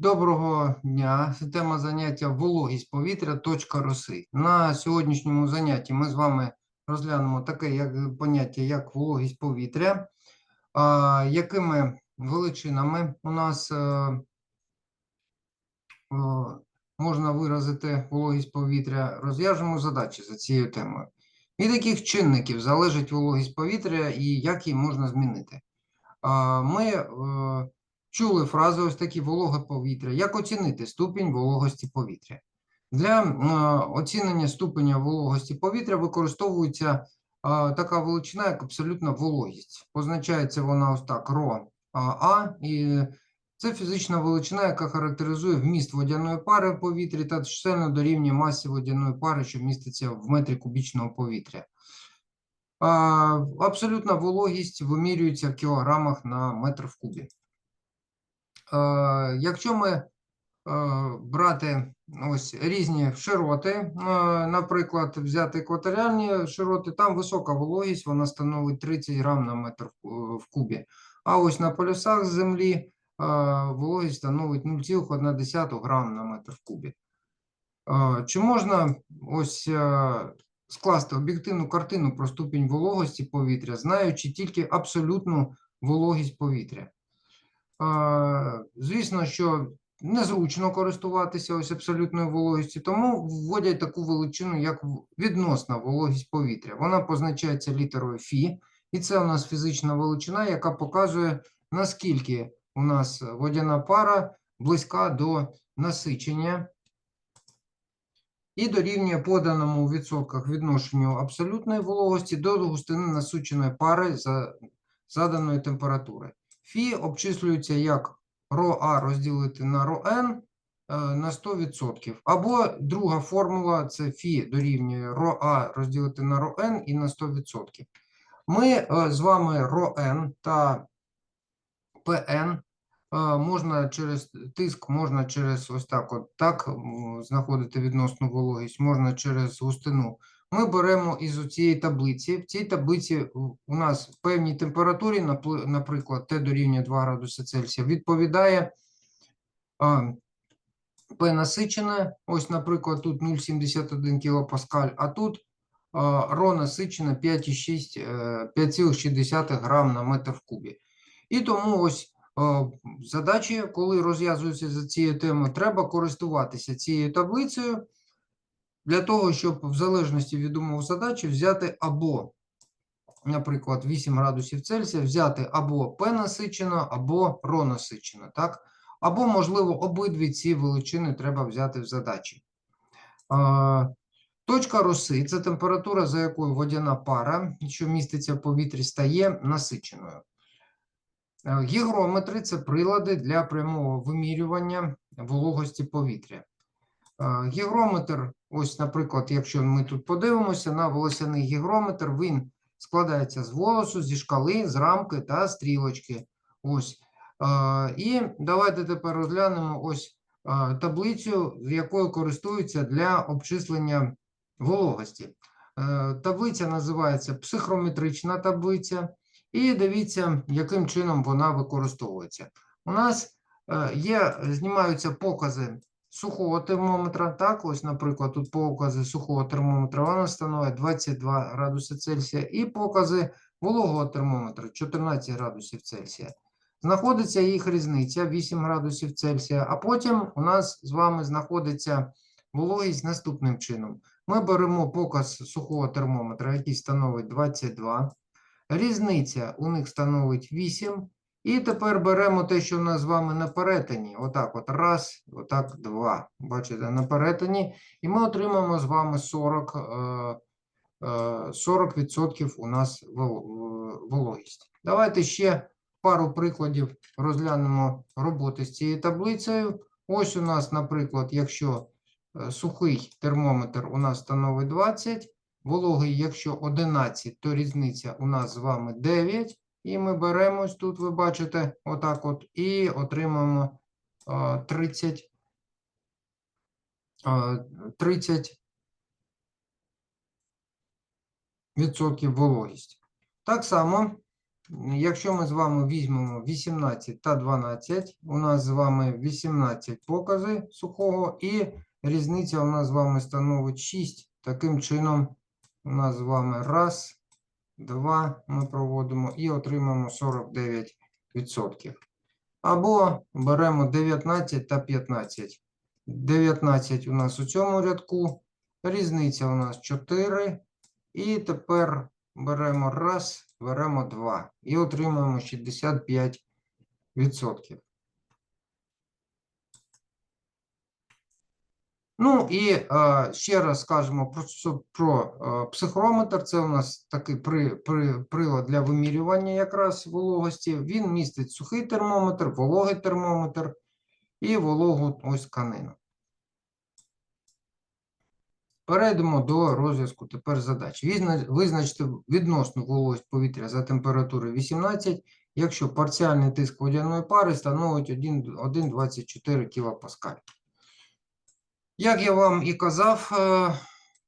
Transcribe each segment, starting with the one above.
Доброго дня. Тема заняття вологість повітря. Точка роси. На сьогоднішньому занятті ми з вами розглянемо таке як поняття, як вологість повітря, а, якими величинами у нас е, е, можна виразити вологість повітря. Розв'яжемо задачі за цією темою. Від яких чинників залежить вологість повітря і як її можна змінити? А, Ми е, чули фрази ось такі вологе повітря. Як оцінити ступінь вологості повітря? Для е, оцінення ступеня вологості повітря використовується е, така величина, як абсолютна вологість. Позначається вона ось так: ро А, і це фізична величина, яка характеризує вміст водяної пари в повітрі та чисельно дорівнює масі водяної пари, що міститься в метрі кубічного повітря. Абсолютна вологість вимірюється в кілограмах на метр в кубі. Е, Якщо ми е, брати ось різні широти, е, наприклад, взяти екваторіальні широти, там висока вологість, вона становить 30 грам на метр в кубі. А ось на полюсах землі вологість становить 0,1 грам на метр в кубі. Чи можна ось скласти об'єктивну картину про ступінь вологості повітря, знаючи тільки абсолютну вологість повітря? Звісно, що незручно користуватися ось абсолютною вологістю, тому вводять таку величину, як відносна вологість повітря. Вона позначається літерою Фі, і це у нас фізична величина, яка показує, наскільки у нас водяна пара близька до насичення і дорівнює поданому у відсотках відношенню абсолютної вологості до густини насиченої пари за заданої температури. Фі обчислюється як РОА розділити на ро РОН е, на 100%. Або друга формула це Фі дорівнює РОА розділити на ро РОН і на 100%. Ми е, з вами ро РОН та ПН е, можна через тиск, можна через ось так от так знаходити відносну вологість, можна через густину. Ми беремо із цієї таблиці. В цій таблиці у нас в певній температурі, наприклад, Т дорівнює 2 градуси Цельсія, відповідає П насичене, ось, наприклад, тут 0,71 кілопаскаль, а тут ро насичене 5,6, е, 5,6 грам на метр в кубі. І тому ось задачі, коли розв'язуються за цією темою, треба користуватися цією таблицею для того, щоб в залежності від умов задачі взяти або, наприклад, 8 градусів Цельсія, взяти або П насичено, або ро насичено, так? Або, можливо, обидві ці величини треба взяти в задачі. Точка роси це температура, за якою водяна пара, що міститься в повітрі, стає насиченою. Гігрометри це прилади для прямого вимірювання вологості повітря. Гігрометр, ось, наприклад, якщо ми тут подивимося на волосяний гігрометр, він складається з волосу, зі шкали, з рамки та стрілочки. Ось. І давайте тепер розглянемо ось таблицю, якою користуються для обчислення вологості. Е, Таблиця називається психрометрична таблиця. І дивіться, яким чином вона використовується. У нас е, є, знімаються покази сухого термометра. Так, ось, наприклад, тут покази сухого термометра, вона становить 22 градуси Цельсія, і покази вологого термометра 14 градусів Цельсія. Знаходиться їх різниця 8 градусів Цельсія, а потім у нас з вами знаходиться вологість наступним чином. Ми беремо показ сухого термометра, який становить 22. Різниця у них становить 8. І тепер беремо те, що у нас з вами на перетині. Отак, от раз, отак, два. Бачите, на перетині. І ми отримаємо з вами 40, е, е, 40% у нас е, вологість. Давайте ще пару прикладів розглянемо роботи з цією таблицею. Ось у нас, наприклад, якщо е, сухий термометр у нас становить 20, Вологий, якщо 11, то різниця у нас з вами 9. І ми беремо ось тут, ви бачите, отак от, і отримаємо а, 30, 30 відсотків вологість. Так само якщо ми з вами візьмемо 18 та 12, у нас з вами 18 покази сухого, і різниця у нас з вами становить 6. Таким чином, у нас з вами раз, два ми проводимо і отримаємо 49%. Або беремо 19 та 15. 19 у нас у цьому рядку, різниця у нас 4. І тепер беремо раз, беремо 2 і отримуємо 65%. Ну і е, ще раз скажемо про, про е, психрометр. Це у нас такий при, при, прилад для вимірювання якраз вологості. Він містить сухий термометр, вологий термометр і вологу ось тканину. Перейдемо до розв'язку тепер задач. Визначте відносну вологість повітря за температурою 18, якщо парціальний тиск водяної пари становить 1,24 кПа. Як я вам і казав е,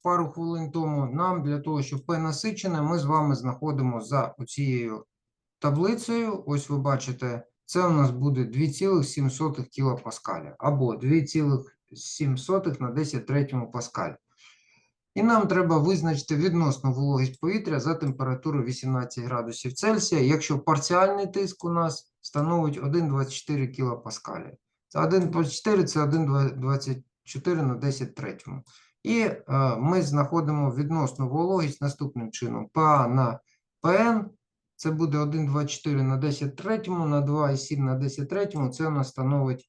пару хвилин тому, нам для того, щоб насичене, ми з вами знаходимо за цією таблицею. Ось ви бачите, це у нас буде 2,7 кілопаскаля або 2,7 на 10 третьому паскаль. І нам треба визначити відносну вологість повітря за температурою 18 градусів Цельсія, якщо парціальний тиск у нас становить 1,24 кілопаскаля. Це 1,24 це 1,24 на 10 третьому. І е, ми знаходимо відносну вологість наступним чином. ПА на ПН це буде 1,24 на 10 третьому, на 2,7 на 10 третьому. Це у нас становить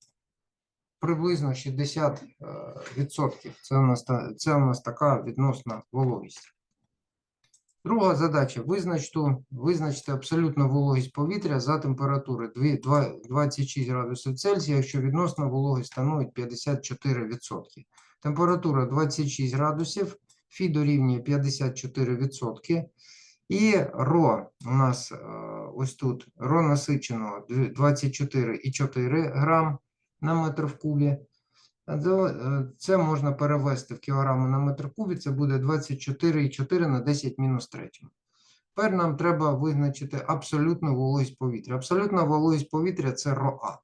приблизно 60%. е, відсотків. Це у нас, це у нас така відносна вологість. Друга задача. Визначте, визначте абсолютну вологість повітря за температури 26 градусів Цельсія, якщо відносна вологість становить 54%. Температура 26 градусів, Фі дорівнює 54%. І ро у нас е, ось тут ро насиченого 24,4 грам на метр в кубі. Е, Це можна перевести в кілограми на метр кубі, це буде 24,4 на 10 мінус 3. Тепер нам треба визначити абсолютну вологість повітря. Абсолютна вологість повітря це РОА.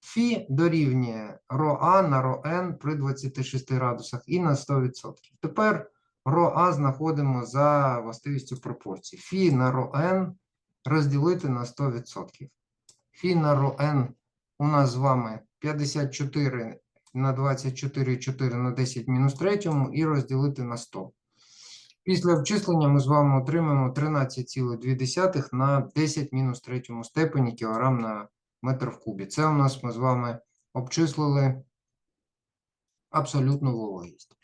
Фі дорівнює РОА на РОН при 26 градусах і на 100%. Тепер РОА знаходимо за властивістю пропорцій. Фі на РОН розділити на 100%. Фі на РОН у нас з вами 54 на 24,4 на 10 мінус 3 і розділити на 100. Після обчислення ми з вами отримаємо 13,2 на 10 мінус 3 степені кілограм на метр в кубі. Це у нас ми з вами обчислили абсолютну вологість.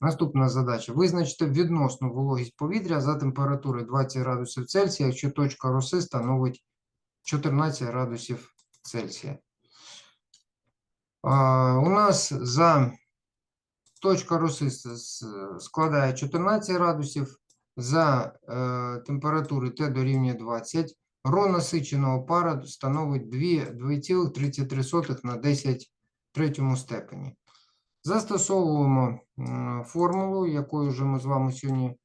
Наступна задача. Визначте відносну вологість повітря за температури 20 градусів Цельсія, якщо точка роси становить 14 градусів Цельсія. У нас за точка роси складає 14 градусів, за е, температури Т дорівнює 20, ро насиченого пара становить 2,33 на 10 третьому степені. Застосовуємо формулу, якою вже ми з вами сьогодні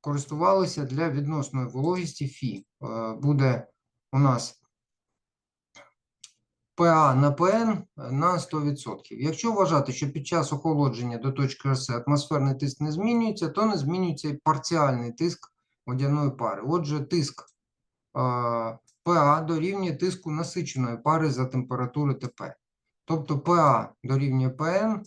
користувалися для відносної вологісті Фі. Е, Буде у нас ПА на ПН на 100%. Якщо вважати, що під час охолодження до точки роси атмосферний тиск не змінюється, то не змінюється і парціальний тиск водяної пари. Отже, тиск ПА дорівнює тиску насиченої пари за температури ТП. Тобто ПА дорівнює ПН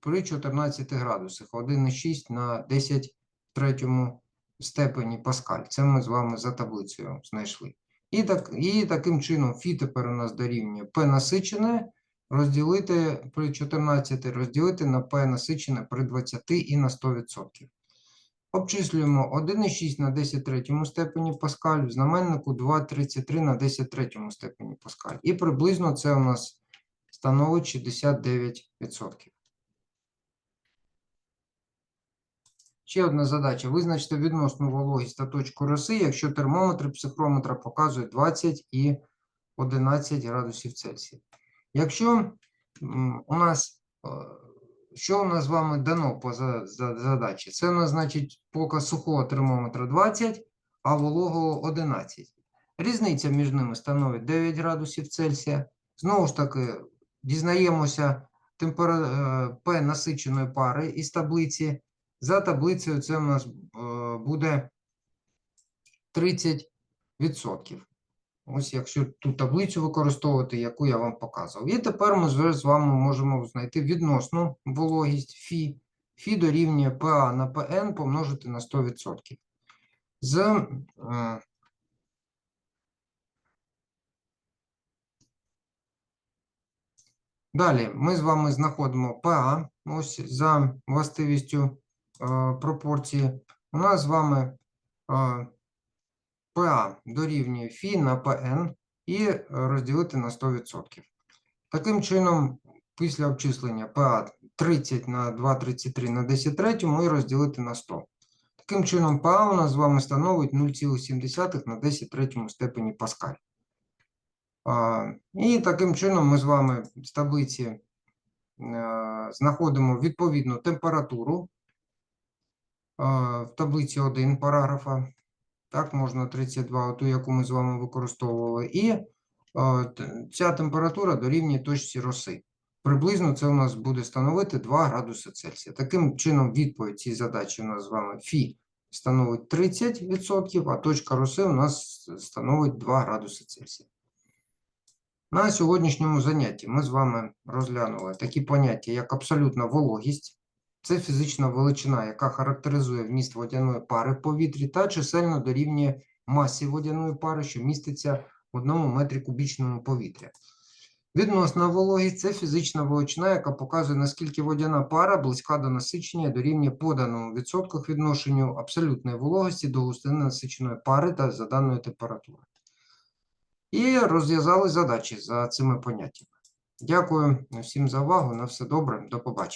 при 14 градусах, 1,6 на 10 третьому степені Паскаль. Це ми з вами за таблицею знайшли. І, так, і таким чином Фі тепер у нас дорівнює П насичене розділити при 14 розділити на П насичене при 20 і на 100%. Обчислюємо 1,6 на 10 третьому степені Паскаль, в знаменнику 2,33 на 10 третьому степені Паскаль. І приблизно це у нас становить 69%. Ще одна задача. Визначте відносну вологість та точку роси, якщо термометр психрометра показує 20 і 11 градусів Цельсія. Якщо у нас, е, що у нас з вами дано по за- за- задачі? Це у нас значить показ сухого термометра 20, а вологого 11. Різниця між ними становить 9 градусів Цельсія. Знову ж таки, дізнаємося темпера... е, П насиченої пари із таблиці. За таблицею це у нас е, буде 30%. Ось якщо ту таблицю використовувати, яку я вам показував. І тепер ми з вами можемо знайти відносну вологість Фі. Фі дорівнює ПА на ПН помножити на 100%. З, е, Далі ми з вами знаходимо ПА, ось за властивістю пропорції. У нас з вами е, ПА дорівнює Фі на ПН і е, розділити на 100%. Таким чином, після обчислення ПА 30 на 2,33 на 10 третьому і розділити на 100. Таким чином, ПА у нас з вами становить 0,7 на 10 третьому степені Паскаль. І таким чином ми з вами з таблиці е, знаходимо відповідну температуру е, в таблиці 1 параграфа. Так, можна 32, ту, яку ми з вами використовували. І е, ця температура дорівнює точці роси. Приблизно це у нас буде становити 2 градуси Цельсія. Таким чином, відповідь цій задачі у нас з вами Фі становить 30%, а точка роси у нас становить 2 градуси Цельсія. На сьогоднішньому занятті ми з вами розглянули такі поняття, як абсолютна вологість. Це фізична величина, яка характеризує вміст водяної пари в повітрі та чисельно дорівнює масі водяної пари, що міститься в одному метрі кубічному повітря. Відносна вологість це фізична величина, яка показує, наскільки водяна пара близька до насичення дорівнює поданому в відсотках відношенню абсолютної вологості до густини насиченої пари та за даної температури. І розв'язали задачі за цими поняттями. Дякую всім за увагу. На все добре. До побачення.